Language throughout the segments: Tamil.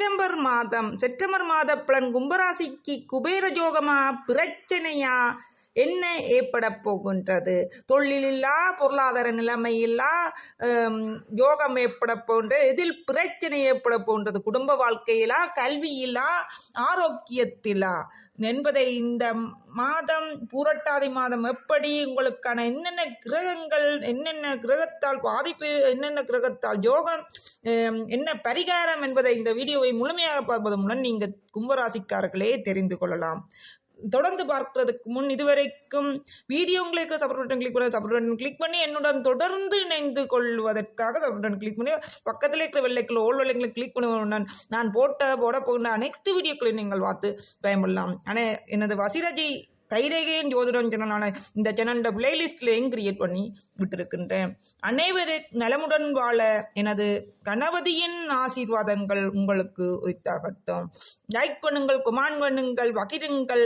செப்டம்பர் மாதம். செப்டம்பர் மாத பலன் கும்பராசிக்கு குபேர ஜோகமா பிரச்சனையா? என்ன ஏற்பட போகின்றது? தொழிலில்லா பொருளாதார நிலைமையில்லா யோகம் ஏற்பட போன்ற எதில் பிரச்சனை ஏற்பட போன்றது குடும்ப வாழ்க்கையிலா கல்வியிலா ஆரோக்கியத்திலா? என்பதை இந்த மாதம் பூரட்டாதி மாதம் எப்படி உங்களுக்கான என்னென்ன கிரகங்கள் என்னென்ன கிரகத்தால் பாதிப்பு என்னென்ன கிரகத்தால் யோகம் என்ன பரிகாரம் என்பதை இந்த வீடியோவை முழுமையாக பார்ப்பதன் மூலம் நீங்கள் கும்பராசிக்காரர்களே தெரிந்து கொள்ளலாம். தொடர்ந்து பார்க்கறதுக்கு முன் இதுவரைக்கும் வீடியோங்களை உங்களுக்கு சப்போர்ட் பட்டன் கிளிக் பண்ணி சப்போர்ட் பட்டன் கிளிக் பண்ணி என்னுடன் தொடர்ந்து இணைந்து கொள்வதற்காக சப்போர்ட் பட்டன் கிளிக் பண்ணி பக்கத்தில் இருக்கிற வெள்ளைக்கில் ஓல் வெள்ளைக்கில் கிளிக் பண்ணுவேன் நான் போட்ட போட போகின்ற அனைத்து வீடியோக்களையும் நீங்கள் பார்த்து பயன்படலாம். ஆனால் எனது வசிரஜி கைரேகையின் ஜோதிடம் சேனலான இந்த சேனலோட பிளேலிஸ்ட்லேயும் கிரியேட் பண்ணி விட்டிருக்கின்றேன். அனைவரும் நலமுடன் வாழ எனது கணபதியின் ஆசீர்வாதங்கள் உங்களுக்கு உரித்தாகட்டும். லைக் பண்ணுங்கள் கொமாண்ட் பண்ணுங்கள் வகிருங்கள்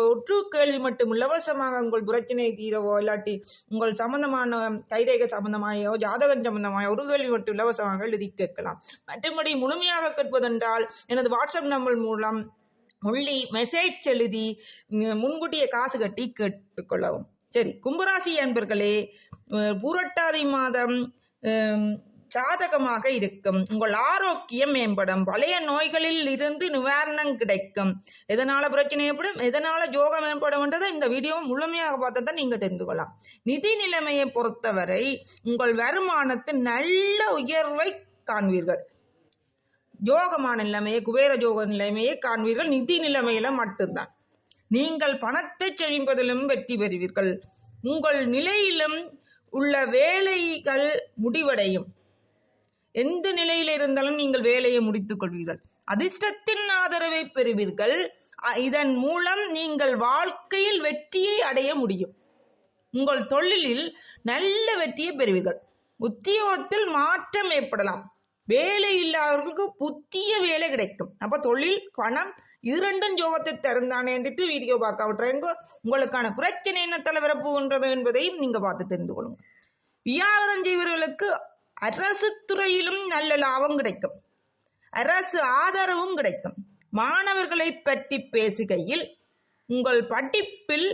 ஒற்று கேள்வி மட்டும் இலவசமாக உங்கள் பிரச்சனை தீரவோ இல்லாட்டி உங்கள் சம்பந்தமான கைரேகை சம்பந்தமாயோ ஜாதகம் சம்பந்தமாயோ ஒரு கேள்வி மட்டும் இலவசமாக எழுதி கேட்கலாம். மற்றபடி முழுமையாக கேட்பதென்றால் எனது வாட்ஸ்அப் நம்பர் மூலம் முள்ளி மெசேஜ் எழுதி ம், முன்கூட்டியே காசு கட்டி கேட்டுக்கொள்ளவும். சரி கும்பராசி அன்பர்களே அஹ், பூரட்டாதி மாதம் சாதகமாக இருக்கும். உங்கள் ஆரோக்கியம் மேம்படும். பழைய நோய்களில் இருந்து நிவாரணம் கிடைக்கும். எதனால பிரச்சனை ஏற்படும்? எதனால ஜோகம் மேம்படும்ன்றதை இந்த வீடியோ முழுமையாக பார்த்தா தான் நீங்க தெரிந்து கொள்ளலாம். நிதி நிலைமையை பொறுத்தவரை உங்கள் வருமானத்தில் நல்ல உயர்வை காண்பீர்கள். யோகமான நிலைமையை குபேர யோக நிலைமையை காண்பீர்கள். நிதி நிலைமையில மட்டும்தான். நீங்கள் பணத்தை செழிப்பதிலும் வெற்றி பெறுவீர்கள். உங்கள் நிலையிலும் உள்ள வேலைகள் முடிவடையும். எந்த நிலையில் இருந்தாலும் நீங்கள் வேலையை முடித்துக் கொள்வீர்கள். அதிர்ஷ்டத்தின் ஆதரவை பெறுவீர்கள். அ- இதன் மூலம் நீங்கள் வாழ்க்கையில் வெற்றியை அடைய முடியும். உங்கள் தொழிலில் நல்ல வெற்றியை பெறுவீர்கள். உத்தியோகத்தில் மாற்றம் ஏற்படலாம். வேலை இல்லாதவர்களுக்கு புதிய வேலை கிடைக்கும். அப்ப தொழில் பணம் இரண்டும் ஜோகத்தை திறந்தானேன்ட்டு வீடியோ பார்க்க விட்டுறேங்க உங்களுக்கான பிரச்சனை என்ன தலைவரப்போகின்றது என்பதையும் நீங்க பார்த்து தெரிந்து கொள்ளுங்க. வியாபாரம் செய்வர்களுக்கு அரசு துறையிலும் நல்ல லாபம் கிடைக்கும். அரசு ஆதரவும் கிடைக்கும். மாணவர்களை பற்றி பேசுகையில் உங்கள் படிப்பில்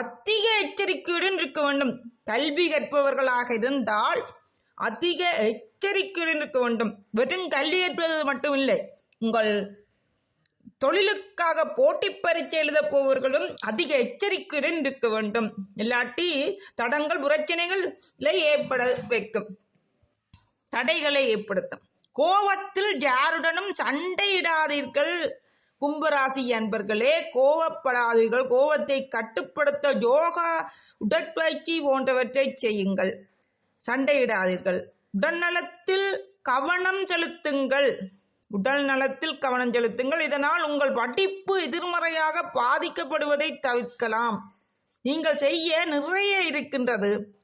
அதிக எச்சரிக்கையுடன் இருக்க வேண்டும். கல்வி கற்பவர்களாக இருந்தால் அதிக எச்சரிக்கையுடன் இருக்க வேண்டும். வெறும் கல்வி ஏற்பது மட்டும் இல்லை உங்கள் தொழிலுக்காக போட்டி பரீட்சை எழுத போவர்களும் அதிக எச்சரிக்கையுடன் இருக்க வேண்டும். இல்லாட்டி தடங்கள் பிரச்சனைகளை ஏற்பட வைக்கும். தடைகளை ஏற்படுத்தும். கோவத்தில் யாருடனும் சண்டையிடாதீர்கள். கும்பராசி அன்பர்களே கோவப்படாதீர்கள் கோவத்தை கட்டுப்படுத்த யோகா உடற்பயிற்சி போன்றவற்றை செய்யுங்கள். சண்டையிடாதீர்கள். உடல் நலத்தில் கவனம் செலுத்துங்கள். உடல் நலத்தில் கவனம் செலுத்துங்கள். இதனால் உங்கள் படிப்பு எதிர்மறையாக பாதிக்கப்படுவதை தவிர்க்கலாம். நீங்கள் செய்ய நிறைய இருக்கின்றது.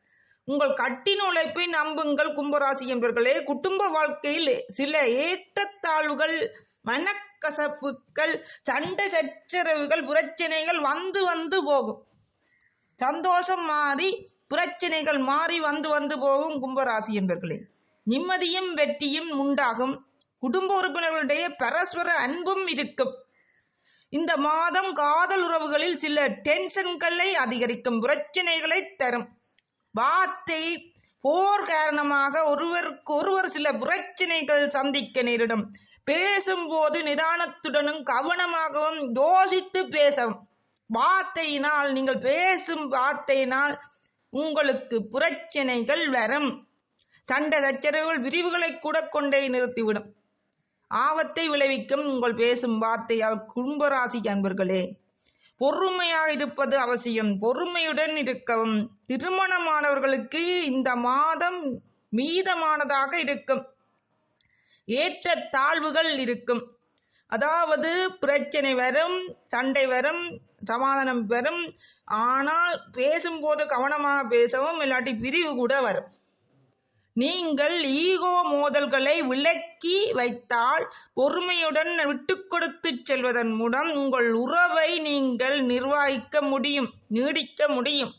உங்கள் கட்டின உழைப்பை நம்புங்கள் கும்பராசி என்பர்களே. குடும்ப வாழ்க்கையில் சில ஏற்றத்தாழ்வுகள் மனக்கசப்புகள் சண்டை சச்சரவுகள் பிரச்சனைகள் வந்து வந்து போகும். சந்தோஷம் மாறி பிரச்சனைகள் மாறி வந்து வந்து போகும் கும்பராசி என்பர்களே. நிம்மதியும் வெற்றியும் உண்டாகும். குடும்ப உறுப்பினர்களுடைய பரஸ்பர அன்பும் இருக்கும். இந்த மாதம் காதல் உறவுகளில் சில டென்ஷன்களை அதிகரிக்கும் பிரச்சனைகளை தரும். வார்த்தை போர் காரணமாக ஒருவருக்கு ஒருவர் சில பிரச்சனைகள் சந்திக்க நேரிடும். பேசும்போது நிதானத்துடனும் கவனமாகவும் யோசித்து பேசவும். வார்த்தையினால் நீங்கள் பேசும் வார்த்தையினால் உங்களுக்கு பிரச்சனைகள் வரும். சண்டை சச்சரவுகள் விரிவுகளை கூட கொண்டே நிறுத்திவிடும். ஆபத்தை விளைவிக்கும் உங்கள் பேசும் வார்த்தையால் கும்பராசி அன்பர்களே பொறுமையாக இருப்பது அவசியம். பொறுமையுடன் இருக்கவும். திருமணமானவர்களுக்கு இந்த மாதம் மீதமானதாக இருக்கும். ஏற்ற தாழ்வுகள் இருக்கும். அதாவது பிரச்சனை வரும் சண்டை வரும் சமாதானம் வரும். ஆனால் பேசும்போது கவனமாக பேசவும் இல்லாட்டி பிரிவு கூட வரும். நீங்கள் ஈகோ மோதல்களை விலக்கி வைத்தால் பொறுமையுடன் விட்டு கொடுத்து செல்வதன் மூலம் உங்கள் உறவை நீங்கள் நிர்வகிக்க முடியும் நீடிக்க முடியும்.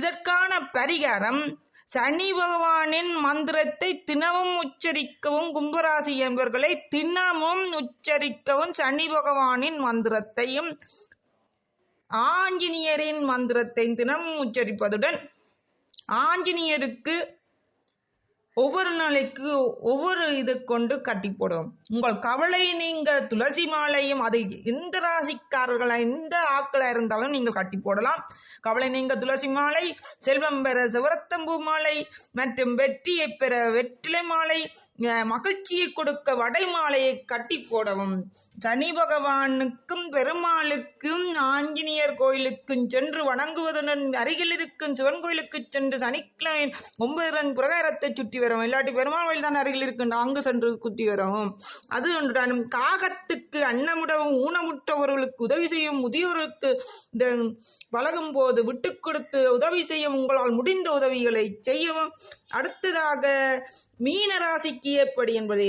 இதற்கான பரிகாரம் சனி பகவானின் மந்திரத்தை தினமும் உச்சரிக்கவும் கும்பராசி என்பவர்களை தினமும் உச்சரிக்கவும் சனி பகவானின் மந்திரத்தையும் ஆஞ்சநேயரின் மந்திரத்தை தினமும் உச்சரிப்பதுடன் ஆஞ்சநேயருக்கு ஒவ்வொரு நாளைக்கு ஒவ்வொரு இது கொண்டு கட்டி போடும் உங்கள் கவலை நீங்க துளசி மாலையும் அது எந்த ராசிக்காரர்களா எந்த ஆக்களா இருந்தாலும் நீங்கள் கட்டி போடலாம். கவலை நீங்க துளசி மாலை செல்வம் பெற சிவரத்தம்பூ மாலை மற்றும் வெற்றியை பெற வெற்றிலை மாலை மகிழ்ச்சியை கொடுக்க வடை மாலையை கட்டி போடவும். சனி பகவானுக்கும் பெருமாளுக்கும் ஆஞ்சநேயர் கோயிலுக்கும் சென்று வணங்குவதுடன் அருகில் இருக்கும் சிவன் கோயிலுக்கு சென்று சனிக்கிழமை ஒன்பது ரன் பிரகாரத்தை சுற்றி வரும் இல்லாட்டி பெருமாள் கோயில் தான் அருகில் இருக்கின்ற அங்கு சென்று குத்தி வரவும் அது ஒன்றுடன் காகத்துக்கு அன்னமுடவும் ஊனமுற்றவர்களுக்கு உதவி செய்யும் முதியோருக்கு வழங்கும் பழகும் போது விட்டு கொடுத்து உதவி செய்யும் உங்களால் முடிந்த உதவிகளை செய்யவும். அடுத்ததாக மீன ராசிக்கு எப்படி என்பதை